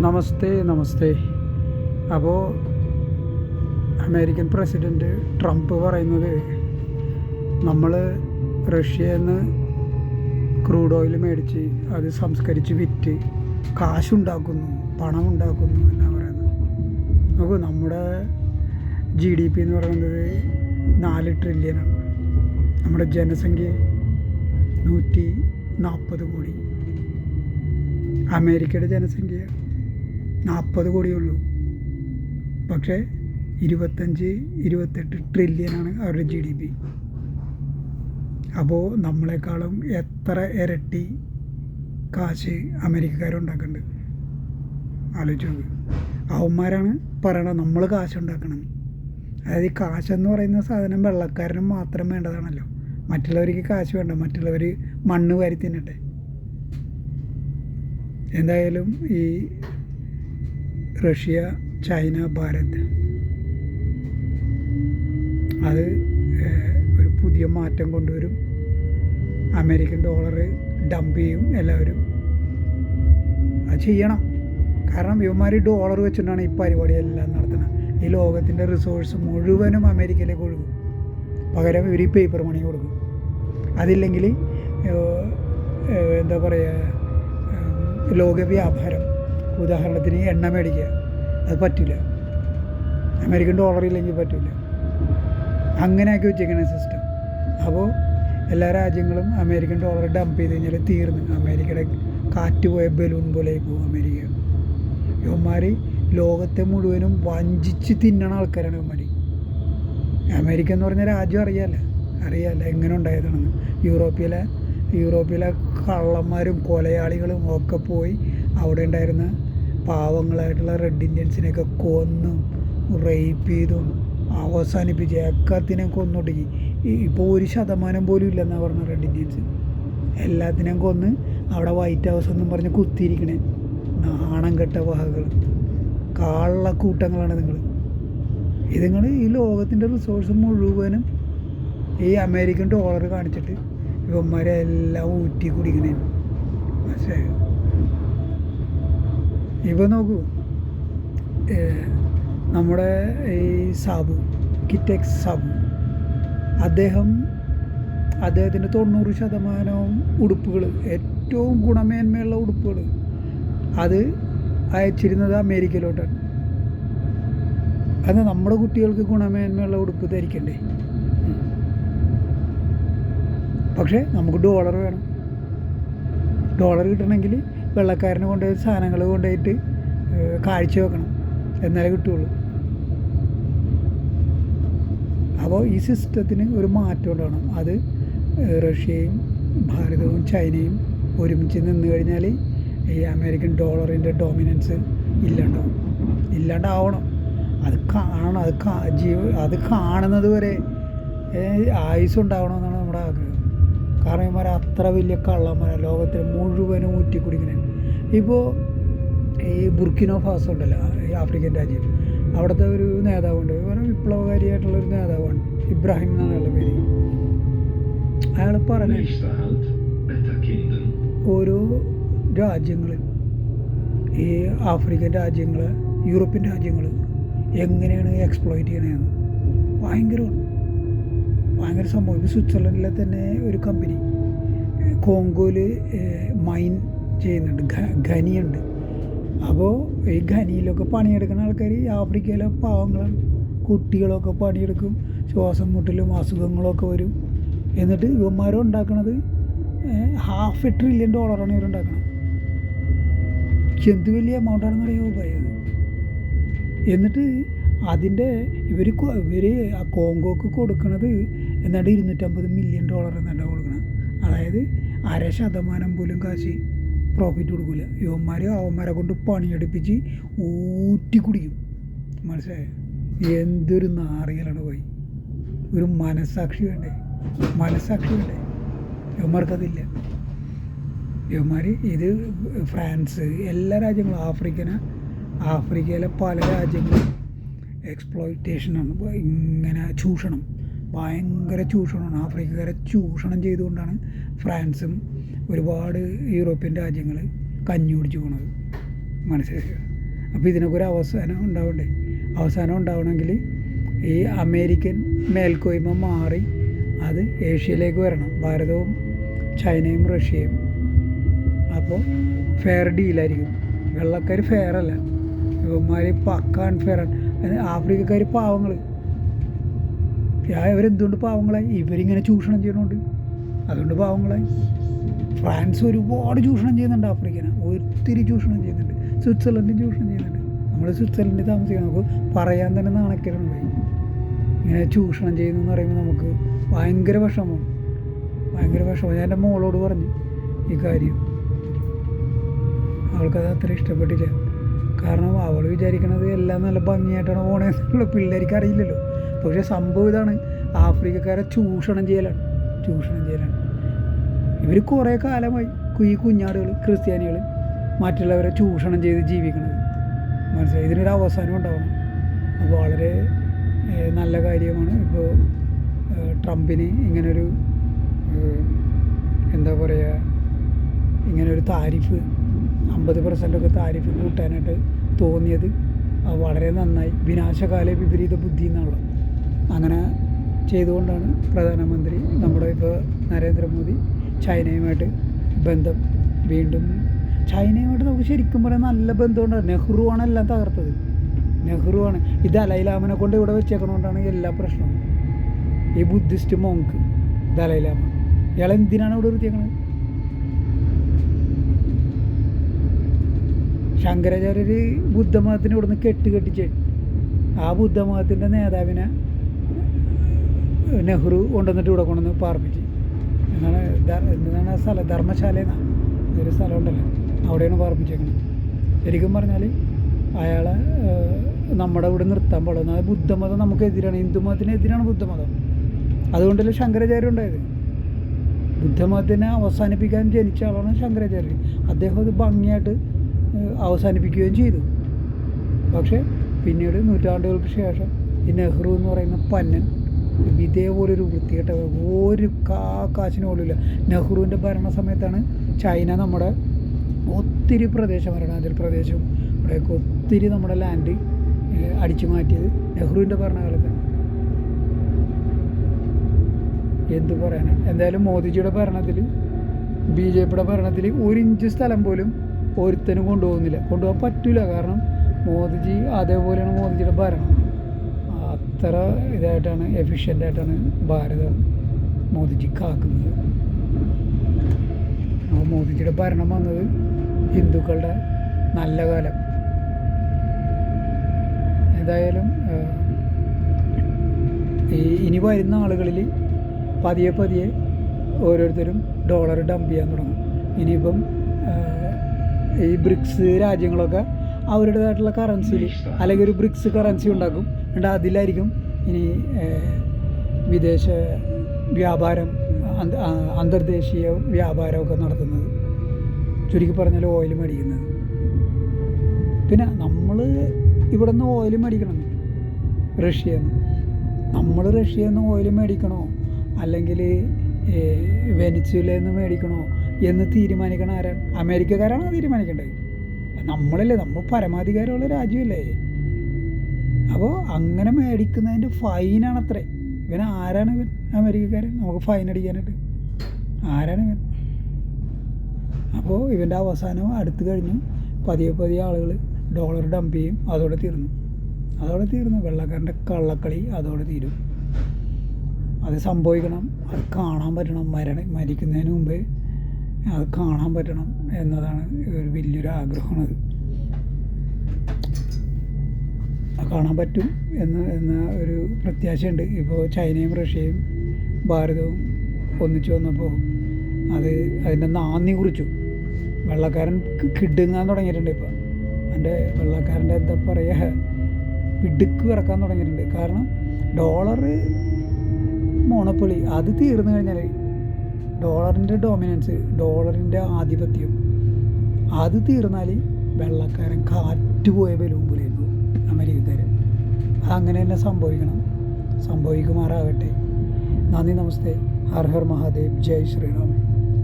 നമസ്തേ നമസ്തേ. അപ്പോൾ American president Trump പറയുന്നത് നമ്മൾ റഷ്യയിൽ നിന്ന് ക്രൂഡ് ഓയിൽ മേടിച്ച് അത് സംസ്കരിച്ച് വിറ്റ് കാശുണ്ടാക്കുന്നു പണം ഉണ്ടാക്കുന്നു എന്നാണ് പറയുന്നത്. നോക്കൂ നമ്മുടെ ജി ഡി പി എന്ന് പറയുന്നത് നാല് ട്രില്യനാണ് നമ്മുടെ ജനസംഖ്യ നൂറ്റി നാൽപ്പത് കോടി. അമേരിക്കയുടെ ജനസംഖ്യ നാൽപ്പത് കോടിയേ ഉള്ളൂ പക്ഷേ ഇരുപത്തഞ്ച് ഇരുപത്തെട്ട് ട്രില്യനാണ് അവരുടെ ജി ഡി പി അപ്പോൾ നമ്മളെക്കാളും എത്ര ഇരട്ടി കാശ് അമേരിക്കക്കാരുണ്ടാക്കുന്നുണ്ട്? ആലോചിച്ച് നോക്ക്. അവന്മാരാണ് പറയണത് നമ്മൾ കാശ് ഉണ്ടാക്കണം അതായത് ഈ കാശെന്ന് പറയുന്ന സാധനം വെള്ളക്കാരനും മാത്രം വേണ്ടതാണല്ലോ. മറ്റുള്ളവർക്ക് കാശ് വേണ്ട മറ്റുള്ളവർ മണ്ണ് വാരി തിന്നട്ടെ. എന്തായാലും ഈ റഷ്യ ചൈന ഭാരത്. അത് ഒരു പുതിയ മാറ്റം കൊണ്ടുവരും. അമേരിക്കൻ ഡോളർ ഡംപ് ചെയ്യും എല്ലാവരും. അത് ചെയ്യണം. കാരണം ഇവന്മാർ ഡോളർ വെച്ചിട്ടാണ് ഈ പരിപാടി എല്ലാം നടത്തുന്നത്. ഈ ലോകത്തിന്റെ റിസോഴ്സ് മുഴുവനും അമേരിക്കയിലേക്ക് ഒഴുകും പകരം ഇവർ ഈ പേപ്പർ മണി കൊടുക്കും. അതില്ലെങ്കിൽ എന്താ പറയുക ലോകവ്യാപാരം. ലോക വ്യാപാരം ഉദാഹരണത്തിന് എണ്ണ മേടിക്കുക. അത് പറ്റില്ല അമേരിക്കൻ ഡോളർ ഇല്ലെങ്കിൽ പറ്റില്ല അങ്ങനെയൊക്കെ വെച്ചേക്കണ സിസ്റ്റം അപ്പോൾ എല്ലാ രാജ്യങ്ങളും അമേരിക്കൻ ഡോളർ ഡംപ് ചെയ്ത് കഴിഞ്ഞാൽ തീർന്ന്. അമേരിക്കയുടെ കാറ്റ് പോയ ബലൂൺ പോലെ പോകും അമേരിക്ക. ഇവന്മാർ ലോകത്തെ മുഴുവനും വഞ്ചിച്ച് തിന്നണ ആൾക്കാരാണ് ഇവന്മാർ അമേരിക്ക എന്ന് പറഞ്ഞ രാജ്യം അറിയാല്ല. അറിയാല്ല എങ്ങനെ ഉണ്ടായതാണെന്ന്. യൂറോപ്പിലെ യൂറോപ്പിലെ കള്ളന്മാരും കൊലയാളികളും ഒക്കെ പോയി അവിടെ ഉണ്ടായിരുന്ന പാവങ്ങളായിട്ടുള്ള റെഡ് ഇന്ത്യൻസിനെയൊക്കെ കൊന്നും റേപ്പ് ചെയ്തും അവസാനിപ്പിച്ച് ഏക്കത്തിനെ കൊന്നൊടുക്കി. ഇപ്പോൾ ഒരു ശതമാനം പോലും ഇല്ലെന്നാണ് പറഞ്ഞ റെഡ് ഇന്ത്യൻസ് എല്ലാത്തിനെയും കൊന്ന് അവിടെ വൈറ്റ് ഹൗസ് എന്നും പറഞ്ഞ് കുത്തിയിരിക്കണേ. നാണം കെട്ട വഹകൾ. കാളക്കൂട്ടങ്ങളാണ് നിങ്ങൾ ഇതുങ്ങൾ ഈ ലോകത്തിന്റെ റിസോഴ്സ് മുഴുവനും ഈ അമേരിക്കൻ ഡോളർ കാണിച്ചിട്ട് ഇവന്മാരെല്ലാം ഊറ്റി കുടിക്കണേ പക്ഷേ ഇവ നോക്കൂ നമ്മുടെ ഈ സാബു കിറ്റെക്സ് സാബു. അദ്ദേഹം അദ്ദേഹത്തിന്റെ തൊണ്ണൂറ് ശതമാനവും ഉടുപ്പുകൾ ഏറ്റവും ഗുണമേന്മയുള്ള ഉടുപ്പുകൾ അത് അയച്ചിരുന്നത് അമേരിക്കയിലോട്ടാണ്. അത് നമ്മുടെ കുട്ടികൾക്ക് ഗുണമേന്മയുള്ള ഉടുപ്പ് ധരിക്കണ്ടേ? പക്ഷേ നമുക്ക് ഡോളർ വേണം. ഡോളർ കിട്ടണമെങ്കിൽ വെള്ളക്കാരനെ കൊണ്ടുപോയി സാധനങ്ങൾ കൊണ്ടുപോയിട്ട് കാഴ്ച വെക്കണം. എന്നാലേ കിട്ടുള്ളൂ. അപ്പോൾ ഈ സിസ്റ്റത്തിന് ഒരു മാറ്റം ഉണ്ടാവണം. അത് റഷ്യയും ഭാരതവും ചൈനയും ഒരുമിച്ച് നിന്ന് കഴിഞ്ഞാൽ ഈ അമേരിക്കൻ ഡോളറിന്റെ ഡോമിനൻസ് ഇല്ലാണ്ടാവും. ഇല്ലാണ്ടാവണം. അത് കാണണം. അത് ജീവ അത് കാണുന്നത് വരെ ആയുസ് ഉണ്ടാവണമെന്നാണ് നമ്മുടെ ആഗ്രഹം. കാരണം ഇവന്മാർ അത്ര വലിയ കള്ളന്മാരെ ലോകത്തിൽ മുഴുവനും ഊറ്റി കുടിക്കുന്നത് ഇപ്പോൾ ഈ ബുർക്കിനോ ഫാസോ ഉണ്ടല്ലോ ആഫ്രിക്കൻ രാജ്യം. അവിടുത്തെ ഒരു നേതാവുണ്ട്. ഇവരെ വിപ്ലവകാരിയായിട്ടുള്ള ഒരു നേതാവാണ്. ഇബ്രാഹിം എന്നാണ് പേര്. അയാൾ പറഞ്ഞ. ഓരോ രാജ്യങ്ങൾ ഈ ആഫ്രിക്കൻ രാജ്യങ്ങൾ യൂറോപ്യൻ രാജ്യങ്ങൾ എങ്ങനെയാണ് എക്സ്പ്ലോയിറ്റ് ചെയ്യണതെന്ന് ഭയങ്കരമാണ് ഭയങ്കര സംഭവം. സ്വിറ്റ്സർലൻഡിലെ തന്നെ ഒരു കമ്പനി കോങ്കോയിൽ മൈൻ ചെയ്യുന്നുണ്ട്. ഖനിയുണ്ട്. അപ്പോൾ ഈ ഖനിയിലൊക്കെ പണിയെടുക്കുന്ന ആൾക്കാർ ആഫ്രിക്കയിലെ പാവങ്ങളും കുട്ടികളൊക്കെ പണിയെടുക്കും. ശ്വാസം മുട്ടലും അസുഖങ്ങളൊക്കെ വരും. എന്നിട്ട് ഇവന്മാരും ഉണ്ടാക്കണത് ഹാഫ് എ ട്രില്യൺ ഡോളറാണ് ഇവരുണ്ടാക്കുന്നത് എന്ത് വലിയ എമൗണ്ടാണെന്ന് അറിയാമോ പറയുന്നത് എന്നിട്ട് അതിന്റെ ഇവർ ഇവർ കോങ്കോക്ക് കൊടുക്കണത് എന്താണ്ട് ഇരുന്നൂറ്റമ്പത് മില്യൺ ഡോളർ എന്നാണ് കൊടുക്കുന്നത് അതായത് അര ശതമാനം പോലും കാശ് പ്രോഫിറ്റ് കൊടുക്കില്ല യുവന്മാർ അവന്മാരെ കൊണ്ട് പണിയെടുപ്പിച്ച് ഊറ്റി കുടിക്കും. മനസ്സിലായോ? എന്തൊരു നാറികളാണ് പോയി. ഒരു മനസാക്ഷി വേണ്ടേ? മനസാക്ഷി വേണ്ടേ? യുവന്മാർക്കതില്ല യുവന്മാർ ഇത് ഫ്രാൻസ് എല്ലാ രാജ്യങ്ങളും ആഫ്രിക്കന. ആഫ്രിക്കയിലെ പല രാജ്യങ്ങളും എക്സ്പ്ലോയിറ്റേഷനാണ് ഇങ്ങനെ ചൂഷണം. ഭയങ്കര ചൂഷണമാണ്. ആഫ്രിക്കക്കാരെ ചൂഷണം ചെയ്തുകൊണ്ടാണ് ഫ്രാൻസും ഒരുപാട് യൂറോപ്യൻ രാജ്യങ്ങൾ കഞ്ഞി കുടിച്ചു പോണത്. മനസ്സിലാക്കുക അപ്പോൾ ഇതിനൊക്കെ ഒരു അവസാനം ഉണ്ടാവണ്ടേ? അവസാനം ഉണ്ടാവണമെങ്കിൽ ഈ അമേരിക്കൻ മേൽക്കോയ്മ മാറി അത് ഏഷ്യയിലേക്ക് വരണം. ഭാരതവും ചൈനയും റഷ്യയും. അപ്പോൾ ഫെയർ ഡീലായിരിക്കും വെള്ളക്കാർ ഫെയർ അല്ല. ഇവന്മാർ പക്ക അൺഫെയർ ആണ്. ആഫ്രിക്കക്കാർ പാവങ്ങൾ ഇവരെന്തുകൊണ്ട് പാവങ്ങളായി? ഇവരിങ്ങനെ ചൂഷണം ചെയ്യണോണ്ട് അതുകൊണ്ട് പാവങ്ങളായി. ഫ്രാൻസ് ഒരുപാട് ചൂഷണം ചെയ്യുന്നുണ്ട് ആഫ്രിക്കനെ. ഒത്തിരി ചൂഷണം ചെയ്യുന്നുണ്ട്. സ്വിറ്റ്സർലൻഡ് ചൂഷണം ചെയ്യുന്നുണ്ട്. നമ്മൾ സ്വിറ്റ്സർലൻഡിൽ താമസിക്കണം. നമുക്ക് പറയാൻ തന്നെ നാണക്കേടുണ്ട് ഇങ്ങനെ ചൂഷണം ചെയ്യുന്നു എന്ന് പറയുമ്പോൾ നമുക്ക് ഭയങ്കര വിഷമം. ഭയങ്കര വിഷമം. ഞാൻ എന്റെ മോളോട് പറഞ്ഞു ഈ കാര്യം. അവൾക്കത് അത്ര ഇഷ്ടപ്പെട്ടില്ല. കാരണം അവൾ വിചാരിക്കണത് എല്ലാം നല്ല ഭംഗിയായിട്ടാണ് പോണേന്നുള്ള പിള്ളേർക്ക് അറിയില്ലല്ലോ. പക്ഷേ സംഭവം ഇതാണ്. ആഫ്രിക്കക്കാരെ ചൂഷണം ചെയ്യലാണ്. ചൂഷണം ചെയ്യലാണ്. ഇവർ കുറേ കാലമായി ഈ കുഞ്ഞാടുകൾ ക്രിസ്ത്യാനികൾ മറ്റുള്ളവരെ ചൂഷണം ചെയ്ത് ജീവിക്കുന്നത് മനസ്സിലായി? ഇതിനൊരു അവസാനം ഉണ്ടാവണം. അപ്പോൾ വളരെ നല്ല കാര്യമാണ് ഇപ്പോൾ ട്രംപിന് ഇങ്ങനൊരു എന്താ പറയുക ഇങ്ങനൊരു താരിഫ് അമ്പത് പെർസെന്റൊക്കെ താരിഫ് കൂട്ടാനായിട്ട് തോന്നിയത്. വളരെ നന്നായി. വിനാശകാല വിപരീത ബുദ്ധി എന്നുള്ളത് അങ്ങനെ ചെയ്തുകൊണ്ടാണ് പ്രധാനമന്ത്രി നമ്മുടെ ഇപ്പോൾ നരേന്ദ്രമോദി ചൈനയുമായിട്ട് ബന്ധം വീണ്ടും ചൈനയുമായിട്ട് നമുക്ക് ശരിക്കും പറയാൻ നല്ല ബന്ധമുണ്ടാണ് നെഹ്റുവാണ് എല്ലാം തകർത്തത്. നെഹ്റുവാണ്. ഇത് ദലൈലാമനെ കൊണ്ട് ഇവിടെ വെച്ചേക്കണോണ്ടാണ് എല്ലാ പ്രശ്നവും. ഈ ബുദ്ധിസ്റ്റ് മോങ്ക് ദലൈലാമ. ഇയാൾ എന്തിനാണ് ഇവിടെ നിർത്തിയേക്കണത് ശങ്കരാചാര്യർ ബുദ്ധമതത്തിന് ഇവിടുന്ന് കെട്ട് കെട്ടിച്ച് ആ ബുദ്ധമതത്തിന്റെ നേതാവിനെ നെഹ്റു കൊണ്ടുവന്നിട്ട് ഇവിടെ കൊണ്ടുവന്ന് പാർപ്പിച്ച്. എന്നാണ് എന്താണ് ആ സ്ഥലം? ധർമ്മശാല എന്നാണ് സ്ഥലം ഉണ്ടല്ലോ അവിടെയാണ് പാർപ്പിച്ചേക്കുന്നത് ശരിക്കും പറഞ്ഞാൽ അയാളെ നമ്മുടെ ഇവിടെ നിർത്താൻ പാടുന്നു അത് ബുദ്ധമതം നമുക്കെതിരാണ്. ഹിന്ദുമതത്തിനെതിരാണ് ബുദ്ധമതം. അതുകൊണ്ടല്ലേ ശങ്കരാചാര്യ ഉണ്ടായത്? ബുദ്ധമതത്തിനെ അവസാനിപ്പിക്കാൻ ജനിച്ച ആളാണ് ശങ്കരാചാര്യൻ അദ്ദേഹം അത് ഭംഗിയായിട്ട് അവസാനിപ്പിക്കുകയും ചെയ്തു. പക്ഷേ പിന്നീട് നൂറ്റാണ്ടുകൾക്ക് ശേഷം ഈ നെഹ്റു എന്ന് പറയുന്ന പന്നൻ ഇതേപോലെ ഒരു വൃത്തികെട്ട ഒരു കാ കാശിന് നെഹ്റുവിന്റെ ഭരണ സമയത്താണ് ചൈന നമ്മുടെ ഒത്തിരി പ്രദേശം അരുണാചൽ പ്രദേശവും ഇവിടെയൊക്കെ ഒത്തിരി നമ്മുടെ ലാൻഡ് അടിച്ചു മാറ്റിയത് നെഹ്റുവിന്റെ ഭരണകാലത്താണ്. എന്തു പറയാനാണ് എന്തായാലും മോദിജിയുടെ ഭരണത്തിൽ ബി ജെ പിയുടെ ഭരണത്തിൽ ഒരു ഇഞ്ച് സ്ഥലം പോലും ഒരുത്തനും കൊണ്ടുപോകുന്നില്ല. കൊണ്ടുപോകാൻ പറ്റില്ല കാരണം മോദിജി അതേപോലെയാണ് മോദിജിയുടെ ഭരണം. അത്ര ഇതായിട്ടാണ് എഫിഷ്യന്റ് ആയിട്ടാണ് ഭാരതം മോദിജി കാക്കുന്നത്. മോദിജിയുടെ ഭരണം വന്നത് ഹിന്ദുക്കളുടെ നല്ല കാലം. ഏതായാലും ഈ ഇനി വരുന്ന ആളുകളിൽ പതിയെ പതിയെ ഓരോരുത്തരും ഡോളർ ഡംപ് ചെയ്യാൻ തുടങ്ങും. ഇനിയിപ്പം ഈ ബ്രിക്സ് രാജ്യങ്ങളൊക്കെ അവരുടേതായിട്ടുള്ള കറൻസിയിൽ അല്ലെങ്കിൽ ഒരു ബ്രിക്സ് കറൻസി ഉണ്ടാക്കും. എന്നിട്ട് അതിലായിരിക്കും ഇനി വിദേശ വ്യാപാരം അന്തർദേശീയ വ്യാപാരമൊക്കെ നടത്തുന്നത്. ചുരുക്കി പറഞ്ഞാൽ ഓയിൽ മേടിക്കുന്നത്. പിന്നെ നമ്മൾ ഇവിടെ നിന്ന് ഓയിൽ മേടിക്കണം. റഷ്യയിൽ നിന്ന് നമ്മൾ റഷ്യയിൽ നിന്ന് ഓയിൽ മേടിക്കണോ? അല്ലെങ്കിൽ വെനിച്ചുലയിൽ നിന്ന് മേടിക്കണോ? എന്ന് തീരുമാനിക്കണ ആരാണ് അമേരിക്കക്കാരാണ് തീരുമാനിക്കേണ്ടത് നമ്മളല്ലേ നമ്മൾ പരമാധികാരമുള്ള രാജ്യമല്ലേ? അപ്പോൾ അങ്ങനെ മേടിക്കുന്നതിന്റെ ഫൈനാണ് അത്രേ ഇവൻ ആരാണ് ഇവൻ? അമേരിക്കക്കാരൻ? നമുക്ക് ഫൈൻ അടിക്കാനായിട്ട്. ആരാണ് ഇവൻ? അപ്പോൾ ഇവന്റെ അവസാനം അടുത്ത് കഴിഞ്ഞു പതിയെ പതിയെ ആളുകൾ ഡോളർ ഡംപ് ചെയ്യും അതോടെ തീർന്നു. അതോടെ തീർന്നു. വെള്ളക്കാരന്റെ കള്ളക്കളി അതോടെ തീരും. അത് സംഭവിക്കണം. അത് കാണാൻ പറ്റണം. മരണ മരിക്കുന്നതിന് മുമ്പേ അത് കാണാൻ പറ്റണം എന്നതാണ് ഒരു വലിയൊരു ആഗ്രഹമാണ് കാണാൻ പറ്റും എന്ന് എന്ന ഒരു പ്രത്യാശയുണ്ട്. ഇപ്പോൾ ചൈനയും റഷ്യയും ഭാരതവും ഒന്നിച്ചു വന്നപ്പോൾ അത് അതിന്റെ നാന്ദി കുറിച്ചു. വെള്ളക്കാരൻ കിടുങ്ങാൻ തുടങ്ങിയിട്ടുണ്ട് ഇപ്പം. എന്റെ വെള്ളക്കാരന്റെ എന്താ പറയുക പിടുക്ക് ഇറക്കാൻ തുടങ്ങിയിട്ടുണ്ട്. കാരണം ഡോളർ മോണപ്പൊളി അത് തീർന്നു കഴിഞ്ഞാൽ ഡോളറിന്റെ ഡോമിനൻസ് ഡോളറിന്റെ ആധിപത്യം. അത് തീർന്നാൽ വെള്ളക്കാരൻ കാറ്റ് പോയ ബലൂൺ പോലെ അമേരിക്കക്കാരൻ അതങ്ങനെ തന്നെ സംഭവിക്കണം. സംഭവിക്കുമാറാകട്ടെ. നന്ദി നമസ്തേ. ഹർ ഹർ മഹാദേവ്. ജയ് ശ്രീറാം.